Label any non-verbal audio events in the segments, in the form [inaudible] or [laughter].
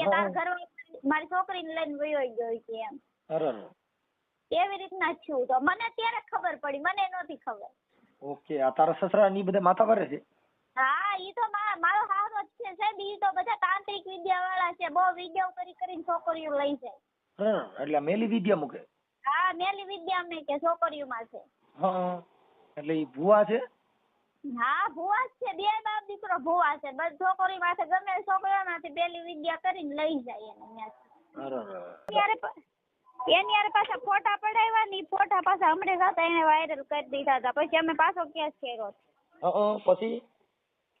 કે તાર ઘર મારી છોકરીને લઈને વયો ગયો કે એમ. એવી રીતના છું તો મને ત્યારે ખબર પડી? મને નહોતી ખબર. ઓકે આ તારા સસરા ની બધા માથા પર છે? હા ઈ તો મા- મારો હારો જ છે સાહેબ. ઈ તો બધા તાંત્રિક વિદ્યા વાળા છે. બહુ વિદ્યાઓ કરી કરીને છોકરીઓ લઈ જાય. એટલે મેલી વિદ્યા મૂકે? હા મેલી વિદ્યા મે કે છોકરીઓમાં છે. હા. એટલે ઈ ભુવા છે? હા ભુવાસ છે. બે બાપ દીકરો ભુવાસ છે. બસ છોકરી માથે ગમે છોકરા માંથી પેલી વિદ્યા કરીને લઈ જાય એને. ત્યારે એની યાર પાછા ફોટા પડાવ્યા ની ફોટા પાછા હમણાં હતા એને વાયરલ કરી દીધા હતા. પછી અમે પાછો કેસ કર્યો પછી?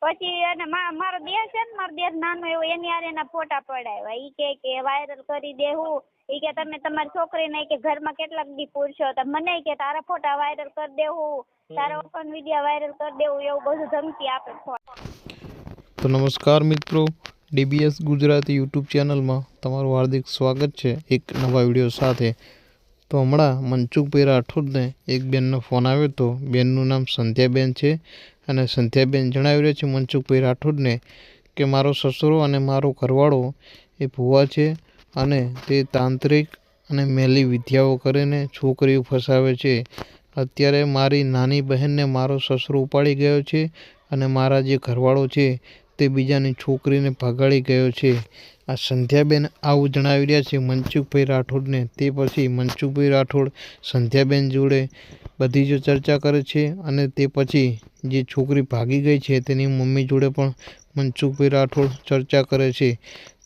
પછી એને મારો દેહ છે ને મારો દેહ નાનો એવો એની યાર એના ફોટા પડાવ્યા. ઈ કે કે વાયરલ કરી દેવું ઈ કે તમે તમારી છોકરીને કે ઘરમાં કેટલાક દી પૂરશો તો મને કે તારા ફોટા વાયરલ કરી દેવું તારા ઓપન વિડિયો વાયરલ કરી દેવું એવું બધું ધમકી આપે ફોન. તો નમસ્કાર મિત્રો ડીબીએસ ગુજરાતી યુટ્યુબ ચેનલમાં તમારું હાર્દિક સ્વાગત છે એક નવા વીડિયો સાથે. તો હમણાં મનસુખભાઈ રાઠોડને એક બેનનો ફોન આવ્યો હતો બેનનું નામ સંધ્યાબેન છે અને સંધ્યાબેન જણાવી રહ્યા છે મનસુખભાઈ રાઠોડને કે મારો સસરો અને મારો ઘરવાળો એ ભુવા છે અને તે તાંત્રિક અને મેલી વિદ્યાઓ કરીને છોકરીઓ ફસાવે છે. અત્યારે મારી નાની બહેનને મારો સસરો ઉપાડી ગયો છે અને મારા જે ઘરવાળો છે તે બીજાની છોકરીને ભગાડી ગયો છે. આ સંધ્યાબેન આવું જણાવી રહ્યા છે મનસુખભાઈ રાઠોડને. તે પછી મનસુખભાઈ રાઠોડ સંધ્યાબેન જોડે બધી જ ચર્ચા કરે છે અને તે પછી જે છોકરી ભાગી ગઈ છે તેની મમ્મી જોડે પણ મનસુખભાઈ રાઠોડ ચર્ચા કરે છે.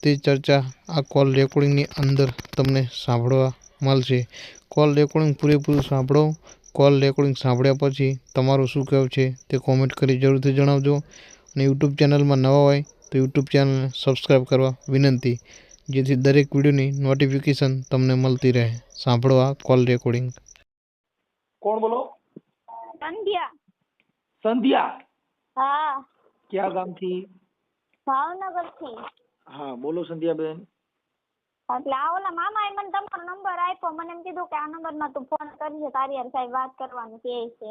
તે ચર્ચા આ કોલ રેકોર્ડિંગની અંદર તમને સાંભળવા મળશે. કોલ રેકોર્ડિંગ પૂરેપૂરું સાંભળો. કોલ રેકોર્ડિંગ સાંભળ્યા પછી તમારું શું કહેવું છે તે કોમેન્ટ કરી જરૂરથી જણાવજો. અને યુટ્યુબ ચેનલમાં નવા હોય તો યુટ્યુબ ચેનલને સબસ્ક્રાઈબ કરવા વિનંતી. જેથી દરેક વિડીયોની નોટિફિકેશન તમને મળતી રહે. સાંભળો આ કોલ રેકોર્ડિંગ. કોણ બોલો? સંધ્યા. સંધ્યા? હા. ક્યાં ગામથી? ભાવનગરથી. હા બોલો સંધ્યાબેન. એટલે આ ઓલા મામાએ મને તમારો નંબર આપ્યો. મને એમ કીધું કે આ નંબરમાં તું ફોન કરજે તારી હારે સાહેબ વાત કરવાની કે છે.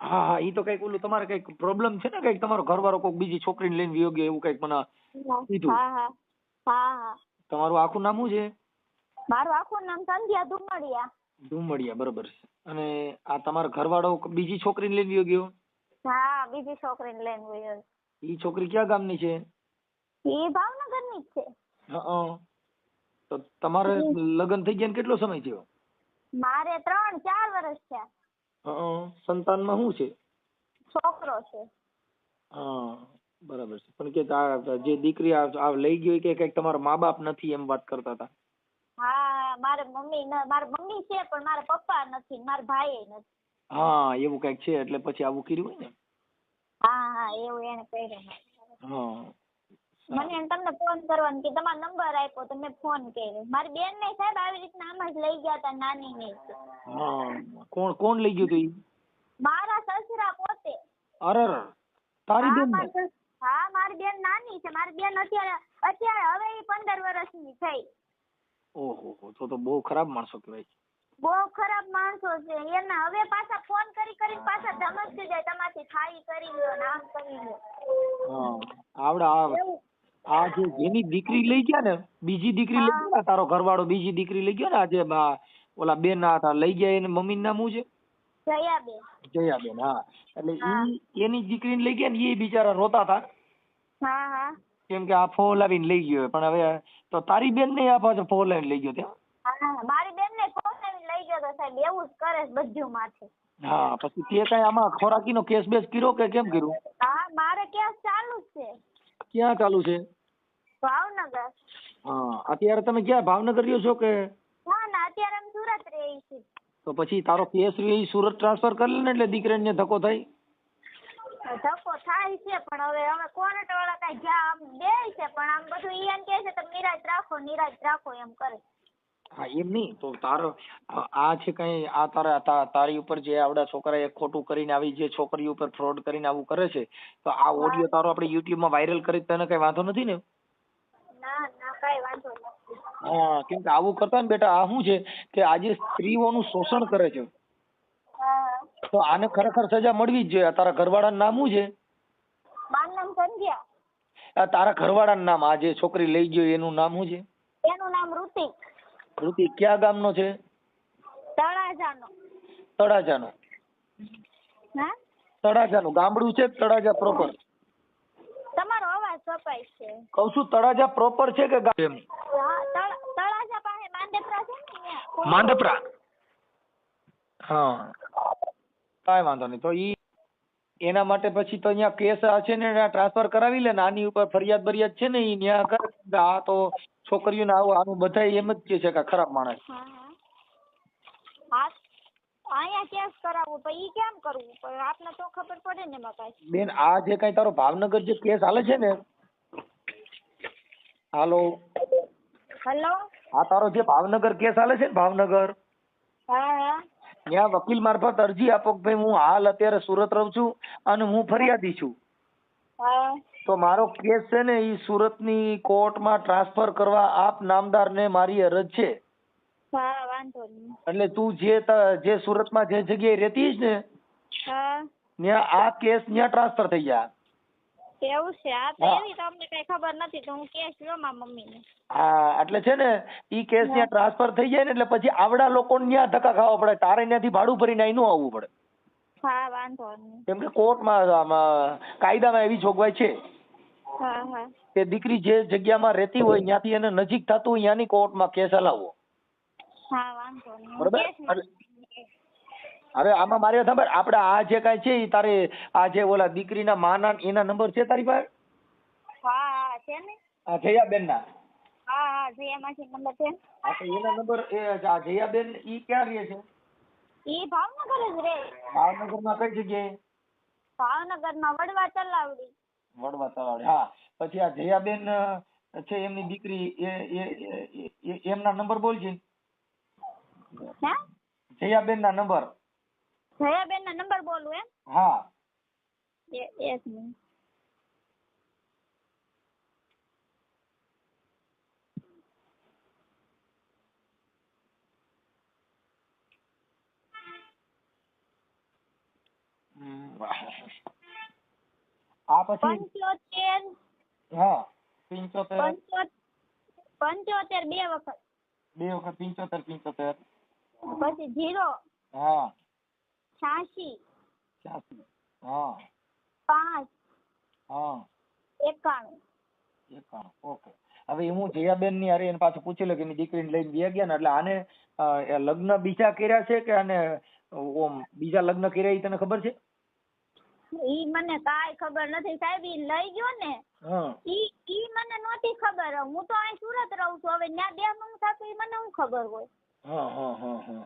હા હા ઈ તો કંઈક ઓલું તમારે કંઈક પ્રોબ્લેમ છે ને કંઈક તમારો ઘરવાળો કોઈક બીજી છોકરીને લઈને વિયો ગયો એવું કંઈક મને કીધું. હા હા હા હા. તમારું આખું નામ શું છે? મારું આખું નામ સંધ્યા ધુમડિયા ધુમડિયા બરોબર છે. અને આ તમારો ઘરવાળો બીજી છોકરીને લઈને વિયો ગયો? હા બીજી છોકરીને લઈને વિયો ઈ છોકરી ક્યાં ગામની છે? એ ભાવનગરની જ છે. હં. તો તમારે લગ્ન થઈ ગયા ને કેટલો સમય થયો? મારે ત્રણ ચાર વર્ષ થયા. સંતાનમાં શું છે? છોકરો છે. હા બરાબર છે. પણ કે આ જે દીકરી આ આ લઈ ગઈ કે કંઈક તમારા મા બાપ નથી એમ વાત કરતા હતા? હા મારે મમ્મી ન મારા મમ્મી છે પણ મારા પપ્પા નથી મારા ભાઈ નથી. હા એવું કંઈક છે એટલે પછી આવું કર્યું હોય ને? હા હા એવું એને કર્યું. હા. મને એમ તમને ફોન કરવાનો કે તમારો નંબર આપ્યો તો મેં ફોન કર્યો. મારી બેન ને સાહેબ આવી રીતના આમ જ લઈ ગયા હતા નાની ને કોણ કોણ લઈ ગયું તું મારા સસરા પોતે. અરે તારી બેન હા મારી બેન નાની છે. મારી બેન અત્યારે અત્યારે હવે પંદર વર્ષની થઈ. ઓહો તો તો બહુ ખરાબ માણસો કહેવાય. બહુ ખરાબ માણસો છે. એના હવે પાછા ફોન કરી કરીને પાછા ધમકતી જાય. તમારથી થાળી કરી લો નામ કરી લો આવડે આ જે જેની દીકરી લઈ ગયા ને બીજી દીકરી લઈ ગયા ને, તારો ઘરવાળો બીજી દીકરી લઈ ગયો ને આજે ઓલા બેન હતા લઈ ગયા એને મમ્મી નામ શું છે? જયાબેન. જયાબેન હા. એટલે ઈ એની દીકરીને લઈ ગયા ને એ બિચારા રોતા હતા. હા હા. કેમ કે આ ફોન લાવીને લઈ ગયો પણ હવે તો તારી બેન ને આ પાછો ફોન લાવીને લઈ ગયો ત્યાં હા મારી બેન ને ફોન લાવીને લઈ ગયો તો સાહેબ એવું જ કરે બધું માથે. હા પછી તે કઈ આમાં ખોરાકીનો કેસ બેસ કર્યો કે કેમ કર્યું? હા મારે કેસ ચાલુ છે? ક્યાં ચાલુ છે? ભાવનગર. હા અત્યારે તમે ક્યાં ભાવનગર રહ્યો છો કે? ના ના અત્યારે અમે સુરત રહી છીએ. તો પછી તારો કેસ રહ્યો સુરત ટ્રાન્સફર કરી લે એટલે દીકરીને ધક્કો થાય? ધક્કો થાય છે પણ હવે અમે કોર્ટ વાળા કઈ જ્યાં આમ દે છે પણ આમ બધું ઈ એમ કે છે તમે નિરાજ રાખો નિરાજ રાખો એમ કરે. હા એમ નહીં તો તારો આ છે કઈ આ તારા તારી ઉપર જે આવડા છોકરાએ ખોટું કરીને આવી જે છોકરી ઉપર ફ્રોડ કરીને આવું કરે છે તો આ ઓડિયો તારો આપણે યુટ્યુબમાં માં વાયરલ કરી તને કઈ વાંધો નથી ને? હા કેમ કે આવું કરતા ને બેટા આ શું છે કે આજે સ્ત્રીઓનું શોષણ કરે છે. તો આને ખરેખર સજા મળવી જ જોઈએ. તારા ઘરવાળાનું નામ શું છે? મારું નામ સંધ્યા. આ તારા ઘરવાળાનું નામ આ જે છોકરી લઈ ગયો એનું નામ શું છે? એનું નામ ઋતિક. ઋતિક ક્યાં ગામનો છે? તળાજાનો. તળાજાનો. હા? તળાજાનું ગામડું છે તળાજા પ્રોપર કપાય છે. કહું છું તળાજા પ્રોપર છે કે ગામ? હા તળ- તળાજા પાસે માંદેપરા છે ને ત્યાં. માંડપરા? હા. કાંઈ વાંધો નહીં. તો ઈ એના માટે પછી તો અહીંયા કેસ આ છે ને ટ્રાન્સફર કરાવી લે ને આની ઉપર ફરિયાદ બરિયાદ છે ને ઈ ન્યા કર. કે આ તો છોકરીઓને આવું આનું બધાય એમ જ કહે છે કે આ ખરાબ માણસ. હા હા. હા અહીંયા કેસ કરાવવું તો ઈ કેમ કરવું? પણ આપને તો ખબર પડે ને એમાં કાંઈ. બેન આ જે કાંઈ તારો ભાવનગર જે કેસ હાલે છે ને હાલો. હેલો. આ તારો જે ભાવનગર કેસ હાલે છે ને ભાવનગર? હા હા. ત્યાં વકીલ મારફત અરજી આપો કે ભાઈ હું હાલ અત્યારે સુરત રહું છું અને હું ફરિયાદી છું. તો મારો કેસ છે ને ઈ સુરતની કોર્ટમાં ટ્રાન્સફર કરવા આપ નામદારને મારી અરજ છે. એટલે તું જે જે સુરતમાં જે જગ્યાએ રહેતી ને ત્યાં આ કેસ ત્યાં ટ્રાન્સફર થઈ જાય એવું છે? આ તો. એવી તો અમને કઈ ખબર નથી તો હું કેસ લ્યો મારા મમ્મીને. હા એટલે છે ને ઈ કેસ ત્યાં ટ્રાન્સફર થઈ જાય ને એટલે પછી આવડા લોકોને ત્યાં ધક્કા ખાવા પડે. તારે ત્યાંથી ભાડું ભરીને અહીં ન આવવું પડે. હા વાંધો નહીં. કેમ કે કોર્ટમાં કાયદામાં એવી જોગવાઈ છે. હા હા. કે દીકરી જે જગ્યામાં રહેતી હોય ત્યાંથી એને નજીક થતું હોય ત્યાંની કોર્ટમાં કેસ હલાવવો હા વાંધો નહીં. બરોબર? હવે આમાં મારે ખબર આપણે આ જે કાંઈ છે તારે આ જે ઓલા દીકરીના માના એના નંબર છે તારી પાસે? હા હા છે ને. આ જયાબેનના? હા હા જયામાંથી નંબર છે. હા તો એના નંબર એ આ જયાબેન ઈ ક્યાં રહે છે? ઈ ભાવનગર જ ભાવનગરમાં કઈ જગ્યાએ? ભાવનગરમાં વડવા ચલાવડી વડવા હા. પછી આ જયાબેન છે એમની દીકરી એ એમના નંબર બોલ છે. હે? જયાબેનના નંબર. જયાબેન ના નંબર બોલું એમ? હા. એક મિનિટ. આ પછી પંચોતેર. હા પિંચોતેર. પંચોતેર પંચોતેર બે વખત. બે વખત પિંચોતેર પિંચોતેર. પછી જીરો. હા. છ્યાસી. છ્યાસી. હા. પાંચ. હા. એકાણું. એકાણું. ઓકે. હવે હું જયાબેનની અરે એને પાછું પૂછી લે કે એની દીકરીને લઈને ગયા ગયા ને એટલે આને લગ્ન બીજા કર્યા છે કે આને ઓમ બીજા લગ્ન કર્યા એ તને ખબર છે? ઈ મને કાઈ ખબર નથી સાહેબ ઈ લઈ ગયો ને. ઈ ઈ મને નહોતી ખબર. હું તો અહીં સુરત રહું છું. હવે ન્યા બે મમ થાતું ઈ મને હું ખબર હોય? હા હા હા હા.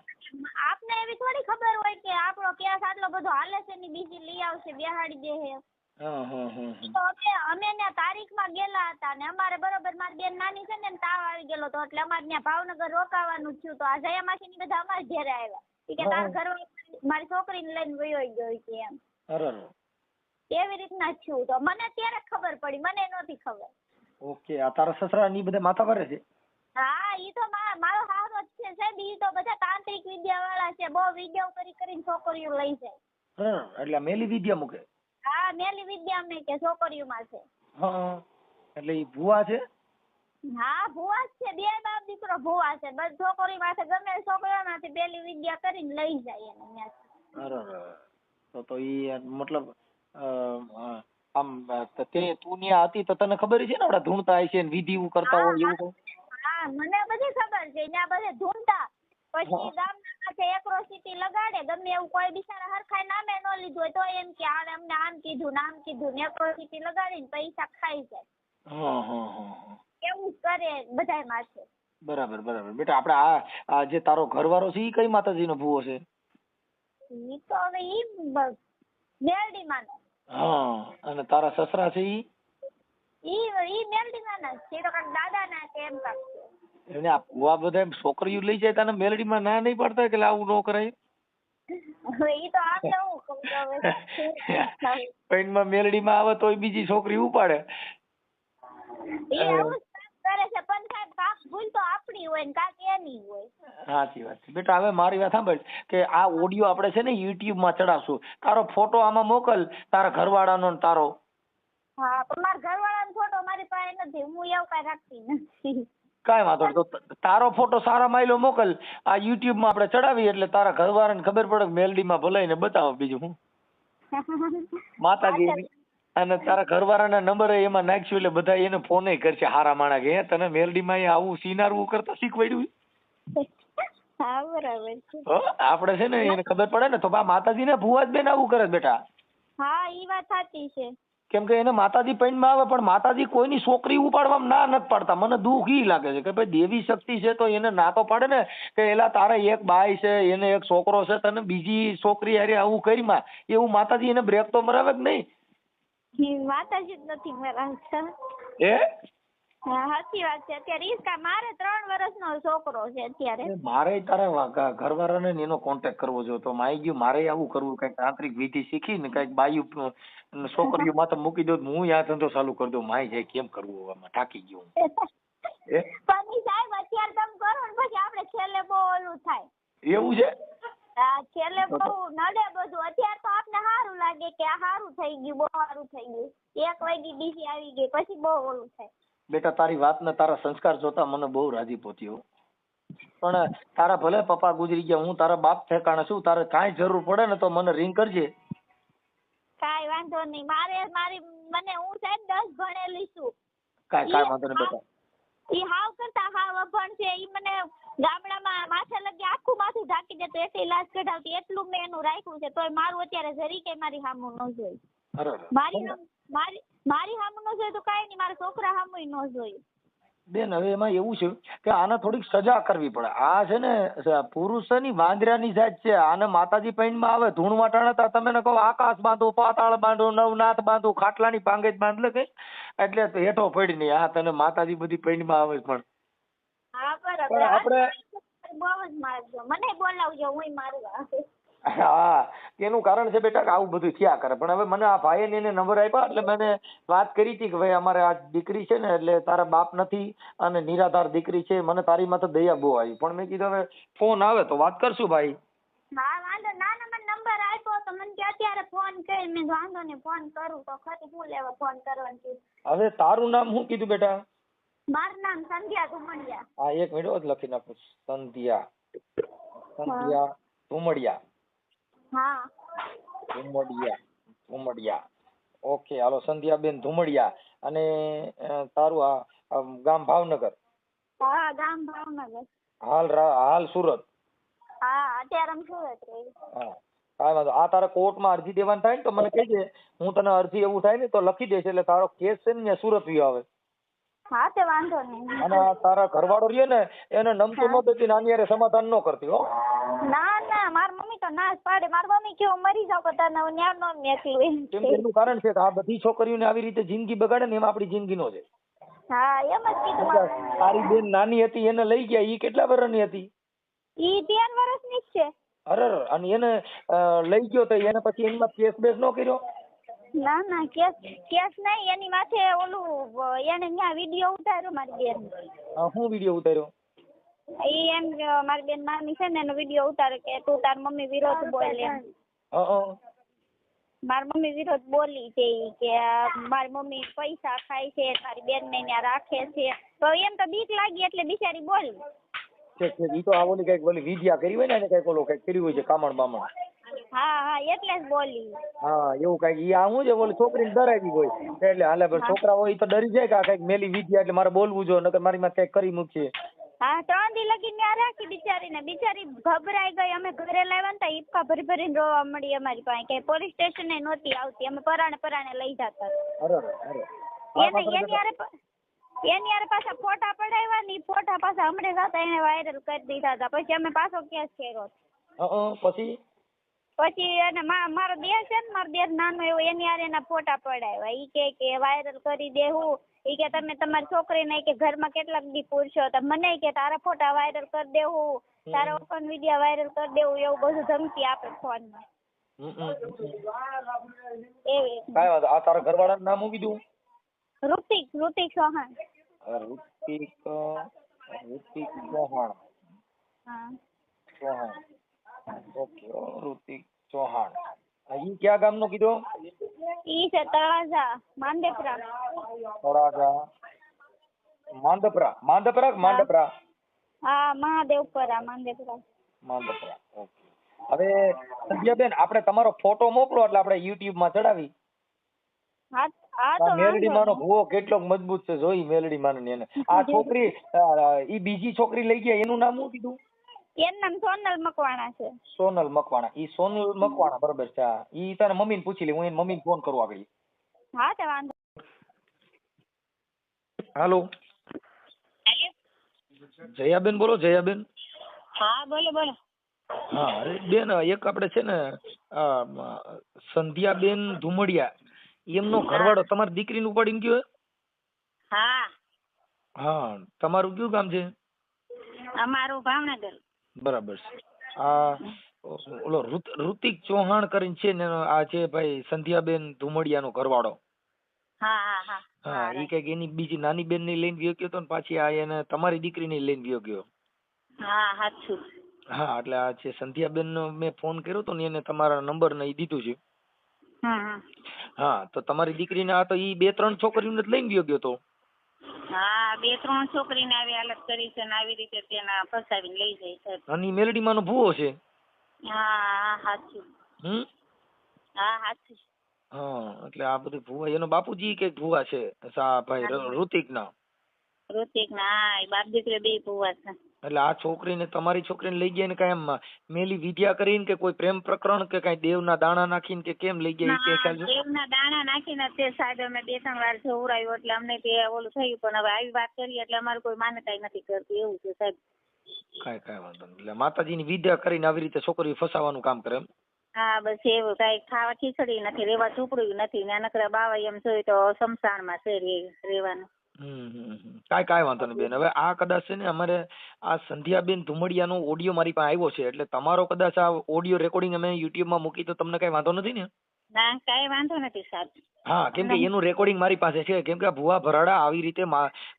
આપને એવી થોડી ખબર હોય કે આપણો કેસ આટલો બધો હાલે છે ને બીજી લઈ આવશે બેહાડી દે હે. હા હા હા હા. તો અમે અમે ત્યાં તારીખમાં ગયેલા હતા ને અમારે બરોબર મારી બેન નાની છે ને તાવ આવી ગયેલો તો એટલે અમારે ત્યાં ભાવનગર રોકાવાનું થયું તો આ જયા માસી બધા અમારે ઘેરે આવ્યા. ઈ કે તાર ઘર મારી છોકરીને લઈને વયો ગયો કે એમ. એવી રીતના થયું. તો મને ત્યારે ખબર પડી? મને નહોતી ખબર. ઓકે આ તારા સસરા ની બધા માથા પર છે હા ઈ તો મા- મારો હારો જ છે ઈ તો બધા તાંત્રિક વિદ્યા વાળા છે બહુ વિદ્યાઓ કરી કરીને છોકરીઓ લઈ જાય. હા એટલે મેલી વિદ્યા મૂકે? હા મેલી વિદ્યા મે કે છોકરીઓમાં છે. હા એટલે ઈ ભુવા છે? હા ભુવા છે બે બાપ દીકરો ભુવા છે બસ છોકરી માથે ગમે તે છોકરીઓમાંથી પેલી વિદ્યા કરીને લઈ જાય એને. અરે. તો તો ઈ મતલબ આમ તે તું ન્યા હતી તો તને ખબર છે ને આપડા ધૂણતા હશે ને વિધિ કરતા હોય એવું હા મને બધી છે ત્યાં બધે ધૂમતા પછી. ગામના માથે એક્રોસિટી લગાડે ગમે એવું કોઈ બિચારા હરખાઈ નામે ન લીધું હોય તો એમ કે આને અમને આમ કીધું ને આમ કીધું ને એક્રોસિટી લગાડીને પૈસા ખાઈ જાય. એવું જ કરે બધાય માથે. બરાબર બરાબર. બેટા આપણે આ આ જે તારો ઘરવાળો છે એ કઈ માતાજીનો ભૂવો છે? ઈ તો હવે ઈ મેલડી માનો હા અને તારા સસરા છે ઈ? ઈ ઈ મેલડી માના છે. તો કાંઈક દાદા ના કે એમ કાંઈક છે. એને આ બધા છોકરીઓ લઈ જાય તને મેલડીમાં ના નહીં પાડતા કે આવું ન કરાય? તો મેલડીમાં આવે તોય બીજી છોકરી ઉપાડે. સાચી વાત છે. બેટા હવે મારી વાત સાંભળ કે આ ઓડિયો આપણે છે ને યુટ્યુબમાં ચડાવશું. તારો ફોટો આમાં મોકલ તારા ઘરવાળાનો ને તારો. હા પણ મારા ઘરવાળાનો ફોટો મારી પાસે નથી. હું એવું કઈ રાખતી નથી. કાંઈ વાંધો નહીં. તો તારો ફોટો સારા માયલો મોકલ. આ યુટ્યુબમાં આપણે ચડાવી એટલે તારા ઘરવાળાને ખબર પડે કે મેલડીમાં ભલાઈને બતાવો બીજું હું. [laughs] માતાજી અને તારા ઘરવાળાના નંબર એમાં નાખશું એટલે બધા એને ફોને કરશે હારા માણા કે હે તને મેલડીમાં અહીંયા આવું સિનારવું કરતા શીખવાડ્યું આપડે છે. [laughs] આપણે છે ને એને ખબર પડે ને તો માતાજી ને ભુવાજ બેન આવું કરે બેટા. હા ઈ વાત સાચી છે. કેમ કે એને માતાજી પૈણમાં આવે પણ માતાજી કોઈની છોકરી ઉપાડવામાં ના નથી પાડતા. મને દુઃખ ઈ લાગે છે કે ભાઈ દેવી શક્તિ છે તો એને ના તો પાડે ને કે એલા તારે એક બાઈ છે એને એક છોકરો છે તને બીજી છોકરી હારે આવું કરીમાં. એવું માતાજી એને બ્રેક તો મરાવે કે નહીં. માતાજી જ નથી મરાવતા. એ હા સાચી વાત છે. અત્યારે ઈસકા મારે ત્રણ વર્ષનો છોકરો છે અત્યારે. મારે તારા ઘરવાળાને ને એનો કોન્ટેક્ટ કરવો જોઈએ તો માઈ ગયું મારે આવું કરવું કંઈક તાંત્રિક વિધિ શીખીને કંઈક બાયું છોકરીઓ માથે મૂકી દો હું યા ધંધો ચાલુ કરી દઉં. માઈ જાય કેમ કરવું હવે થાકી ગયો [laughs] પણ સાહેબ અત્યારે તમે કરો ને પછી આપણે છેલ્લે બહુ ઓલું થાય. એવું છે? છેલ્લે બહુ નડે બધું. અત્યારે તો આપને સારું લાગે કે આ સારું થઈ ગયું બહુ સારું થઈ ગયું. એક વાગી બીજી આવી ગઈ પછી બહુ ઓલું થાય. બેટા તારી વાત ને તારા સંસ્કાર જોતા મને બહુ રાજીપો થયો પણ તારા ભલે પપ્પા ગુજરી ગયા હું તારા બાપ ઠેકાણે છું તારે કાંઈ જરૂર પડે ને તો મને રિંગ કરજે. કાંઈ વાંધો નહીં. મારે મારી મને હું છે દસ ભણેલી છું. કાંઈ કાંઈ વાંધો નહીં બેટા. ઈ હાવ કરતા હાવ અભણ છે. ઈ મને ગામડામાં માથે લગી આખું માથું ઢાંકી દેતો એટલે લાશ કઢાવતી. એટલું મેં એનું રાખ્યું છે તોય મારું અત્યારે જરી કે મારી સામું ન જોઈ. અરે મારી મારી મારી સામું ન જોઈ તો કાંઈ નહીં મારા છોકરા સામું ન જોઈ બેન હવે એમાં એવું છે કે આને થોડીક સજા કરવી પડે. આ છે ને પુરુષની વાંદરાની જાત છે. આને માતાજી પૈણમાં આવે ધૂણ વાટાણા તમે ને કહો આકાશ બાંધો પાતાળ બાંધો નવનાથ બાંધો ખાટલાની પાંગેજ જ બાંધલે કઈ એટલે હેઠો પડી નહીં. આ તને માતાજી બધી પૈણમાં આવે પણ. હા બરાબર. આપણે બહુ જ મારજો. મને બોલાવજો હું મારવા હા એનું કારણ છે બેટા કે આવું બધું થયા કરે. પણ હવે મને આ ભાઈએ ને એને નંબર આપ્યા એટલે મને વાત કરી હતી કે ભાઈ અમારે આ દીકરી છે ને એટલે તારા બાપ નથી અને નિરાધાર દીકરી છે મને તારી માથે દયા બહુ આવી. પણ મેં કીધું હવે ફોન આવે તો વાત કરશું ભાઈ. હા વાંધો ના ના મને નંબર આપ્યો તો મને કે અત્યારે ફોન કરી મેં વાંધો નહીં ફોન કરું તો ખરી હું લેવા ફોન કરવાનું હવે તારું નામ શું કીધું બેટા? મારું નામ સંધ્યા ધુમડિયા. હા એક મિનિટ લખી નાખું. સંધ્યા. સંધ્યા ધુમડિયા. હા. ધુમડિયા ધુમડિયા. ઓકે હાલો સંધ્યાબેન ધુમડિયા. અને તારું આ ગામ ભાવનગર? હા ગામ ભાવનગર. હાલ હાલ સુરત? હા અત્યારે હું સુરત રહી. હા કાંઈ વાંધો. આ તારા કોર્ટમાં અરજી દેવાની થાય ને તો મને કહેજે. હું તને અરજી એવું થાય ને તો લખી દઈશ એટલે તારો કેસ છે ને સુરત વી આવે. હા તે વાંધો નહીં. અને તારા ઘરવાળો રહ્યો ને એને નમતું ન દેતી નાની સમાધાન ન કરતી હો. ના તો ના જ પાડે મારી મમ્મી કેવું મરી જાવ તો તને ન્યા નો મેકલું એમ કેમ કે એનું કારણ છે કે આ બધી છોકરીઓને આવી રીતે જિંદગી બગાડે ને એમાં આપણી જિંદગી નો છે હા એમ જ કીધું મારી. તારી બેન નાની હતી એને લઈ ગયા ઈ કેટલા વર્ષની હતી? ઈ તેર વર્ષની જ છે. અરે અરે, અને એને લઈ ગયો તો એને પછી એમાં કેસ બેસ નો કર્યો? ના ના કેસ કેસ નહીં એની માથે ઓલું એને ત્યાં વીડિયો ઉતાર્યો મારી બેન હું વીડિયો ઉતાર્યો? ઈ એમ મારી બેન નાની છે ને એનો વીડિયો ઉતારે કે તું તાર મમ્મી વિરોધ બોલે એમ. મારી મમ્મી વિરોધ બોલી છે કે મારી મમ્મી પૈસા ખાય છે તારી બેન ને ત્યાં રાખે છે. તો એમ તો બીક લાગી એટલે બિચારી બોલી. ઠીક ઠીક ઈ તો આ ઓલી કંઈક ઓલી વિદ્યા કરી હોય ને એને કંઈક ઓલો કંઈક કર્યું હોય છે કામણ બામણ. હા હા એટલે જ બોલી. હા એવું કંઈક ઈ આ શું છે ઓલી છોકરીને ડરાવી હોય. એટલે હાલે પણ છોકરા હોય તો ડરી જાય કે આ કંઈક મેલી વિદ્યા એટલે મારે બોલવું જો નકર મારી માં કંઈક કરી મૂકશે હા ત્રણ દી લગી ત્યાં રાખી બિચારીને. બિચારી ગભરાઈ ગઈ. અમે ઘરે લાવ્યા ને તો હિપકા ભરી ભરીને રોવા મળી અમારી પાસે. કે પોલીસ સ્ટેશને નહોતી આવતી. અમે પરાણે પરાણે લઈ જતા. હા, એને એની હારે એની હારે પાછા ફોટા પડાવ્યા ને ફોટા પાછા હમણાં સાથે એને વાયરલ કરી દીધા હતા. પછી અમે પાછો કેસ કર્યો પછી? પછી એને મારો દેર છે ને મારો દેર નાનો એવો એની હારે એના ફોટા પડાવ્યા. ઈ કે કે વાયરલ કરી દેવું ઈ કે તમે તમારી છોકરીને કે ઘરમાં કેટલાક દી પૂરશો તો મને કે તારા ફોટા વાયરલ કરી દેવું. તારા ઓપન વીડિયો વાયરલ કરી દેવું એવું બધું ધમકી આપે ફોનમાં. એવી. કાંઈ વાંધો આ તારા ઘરવાળાનું નામ શું કીધું? ઋતિક ઋતિક ચૌહાણ. ઋતિક ઋતિક ચૌહાણ. હા. ચૌહાણ. ઓકે ઋતિક ચૌહાણ. અહીં ક્યાં કયા ગામનો કીધો? ઈ છે તળાજા માંદેપરા. તળાજા. માંદપરા. માંદપરા કે હા મહાદેવપરા માંદેપરા. માંદપરા ઓકે. હવે સંધ્યાબેન આપણે તમારો ફોટો મોકલો એટલે આપણે યુટ્યુબમાં ચડાવી. હા હા તો આ મેલડી માનો. ભૂવો કેટલો મજબૂત છે જોઈ મેલડી માનો એને. આ છોકરી ઈ બીજી છોકરી લઈ ગયા એનું નામ શું કીધું? એનું નામ સોનલ મકવાણા છે. સોનલ મકવાણા. ઈ સોનલ મકવાણા બરોબર છે હા. ઈ તને મમ્મીને પૂછી લે હું એની મમ્મીને ફોન કરું આગળ. હા તે વાંધો હાલો. જયાબેન બોલો જયાબેન. હા બોલો બોલો. હા અરે બેન એક આપણે છે ને સંધ્યાબેન ધુમડિયા એમનો ઘરવાળો તમારી દીકરીને ઉપાડીને ગયો હા. હા તમારું કયું ગામ છે? અમારું ભાવનગર. બરાબર છે. આ ઓલો ઋત- ઋતિક ચૌહાણ કરીને છે ને આ છે ભાઈ સંધ્યાબેન ધુમડિયાનો ઘરવાળો. હા હા હા. ઈ કંઈક એની બીજી નાની બેનની લઈને ગયો ગયો તો ને પાછી આ એને તમારી દીકરીને લઈને ગયો ગયો હા સાચું હા એટલે આ છે સંધ્યાબેન નો મેં ફોન કર્યો તો ને એને તમારા નંબર ને ઈ દીધું છે. હા તો તમારી દીકરીને આ તો ઈ બે ત્રણ છોકરીઓને લઈને ગયો ગયો તો. હા બે ત્રણ છોકરીને આવી હાલત કરી છે ને આવી રીતે તેના ફસાવીને લઈ જાય છે. અને મેલડી મેલડીમાં ભૂવો છે? હા સાચું હમ? હા સાચું હા એટલે આ બધું ભૂવા એનો બાપુજી કંઈક ભૂવા છે સા ભાઈ ઋતિક ના ઋતિક ના બાપ દીકરી બે ભૂવા છે. એટલે આ છોકરીને તમારી છોકરીને લઈ ગયા ને કઈ એમ મેલી વિદ્યા કરીને કે કોઈ પ્રેમ પ્રકરણ કે કઈ દેવના દાણા નાખીને કે કેમ લઈ ગયા કે ખ્યાલ દેવના દાણા નાખીને તે સાહેબ અમે બે ત્રણ વાર જોવરાયું એટલે અમને તે ઓલું થયું પણ હવે આવી વાત કરીએ એટલે અમારે કોઈ માન્યતા નથી કરતી એવું છે સાહેબ. કઈ કઈ વાંધો નહીં. એટલે માતાજીની વિદ્યા કરીને આવી રીતે છોકરીઓ ફસાવાનું કામ કરે એમ? હા બસ એવું કઈ ખાવા ખીચડી નથી રેવા ઝૂંપડું નથી નાનકડા બાવા એમ જોયું તો શમશાનમાં છે રેવાનું. હમ હમ હમ. કાંઈ કાંઈ વાંધો નહીં બેન. હવે આ કદાચ છે ને અમારે આ સંધ્યાબેન ધુમડિયાનો ઓડિયો મારી પાસે આવ્યો છે એટલે તમારો કદાચ આ ઓડિયો રેકોર્ડિંગ અમે યુટ્યુબમાં મૂકી તો તમને કાંઈ વાંધો નથી ને? ના કાંઈ વાંધો નથી સાહેબ. હા કેમ કે એનું રેકોર્ડિંગ મારી પાસે છે કેમ કે આ ભુવા ભરાડા આવી રીતે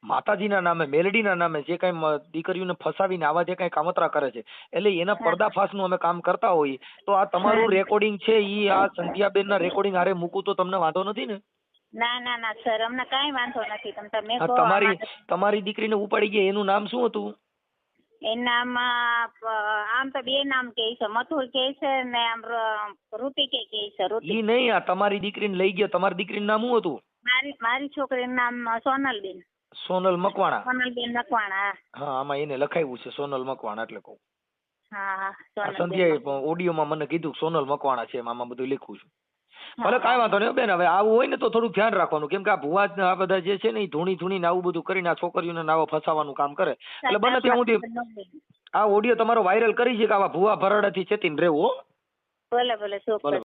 માતાજીના નામે મેલડીના નામે જે કઈ દીકરીઓને ફસાવીને આવા જે કઈ કામતરા કરે છે એટલે એના પર્દાફાશનું અમે કામ કરતા હોઈએ. તો આ તમારું રેકોર્ડિંગ છે ઈ આ સંધ્યાબેનના રેકોર્ડિંગ હારે મૂકું તો તમને વાંધો નથી ને? ના ના ના સર અમને કાંઈ વાંધો નથી. તમે તમે કહો તમારી અમારે- તમારી દીકરીને ઉપાડી ગયા એનું નામ શું હતું? એનામાં પ- આમ તો બે નામ કે છે. મથુર કે છે ને આમ ર- ઋતિકે કે છે ઋતિક ઈ નહીં આ તમારી દીકરીને લઈ ગયો. તમારી દીકરીનું નામ શું હતું? મારી મારી છોકરીનું નામ સોનલબેન. સોનલ મકવાણા. સોનલબેન મકવાણા હા. આમાં એને લખાયું છે સોનલ મકવાણા એટલે કહું. હા હા આ સંધ્યાએ ઓડિયોમાં મને કીધું કે સોનલ મકવાણા છે એમાં આમાં બધું લખ્યું છે. ભલે કાંઈ વાંધો નહીં બેન હવે આવું હોય ને તો થોડું ધ્યાન રાખવાનું. કેમ કે આ ભુવા આ બધા જે છે ને એ ધૂણી ને આવું બધું કરીને આ છોકરીઓને નાવો ફસાવાનું કામ કરે. એટલે બને ત્યાં સુધી આ ઓડિયો તમારો વાયરલ કરી છે કે આવા ભુવા ભરાડાથી ચેતીને રહેવું હો? ભલે ભલે ચોક્કસ. ભલે.